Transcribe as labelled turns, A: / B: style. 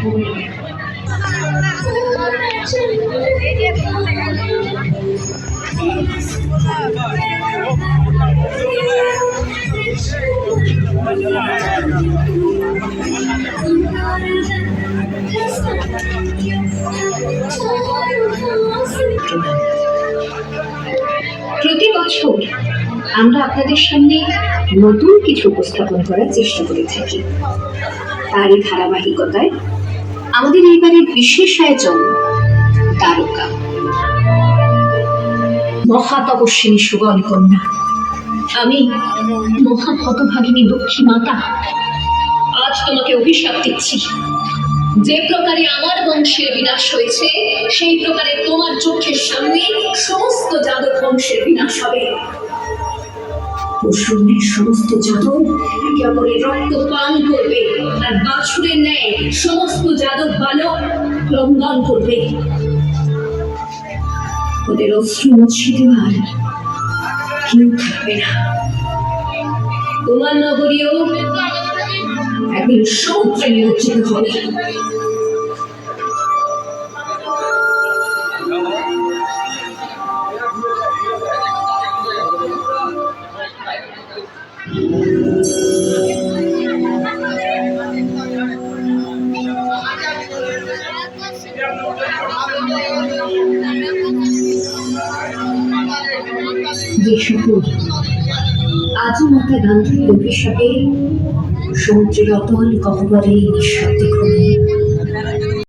A: প্রতি বছর আমরা আপনাদের সামনে নতুন কিছু উপস্থাপন করার চেষ্টা করে থাকি। তারই ধারাবাহিকতায় আমাদের এইবারের বিশেষ আয়োজন তারকা মহা তপস্বিনী সুগল কন্যা, আমি মহা হতভাগিনী লক্ষ্মী মাতা, আজ তোমাকে অভিশাপ দিচ্ছি। যে প্রকারে আমার বংশের বিনাশ হয়েছে, সেই প্রকারে তোমার চোখের সামনে সমস্ত যাদব বংশের বিনাশ হবে। পশুদের সমস্ত যাদব একে অপরের রক্ত পান করবে, আর বাছুরের ন্যায় ক্রন্দন করবে। ওদের অশ্রু মুছে দেওয়ার কেউ থাকবে না। তোমার নগরীও একদিন সমুদ্রে নিমজ্জিত হবে। যে সকল আজও মাথা গান্ধীর অভিশাপে সমুদ্রের অতল গহ্বরে নিঃশব্দে ঘুমিয়ে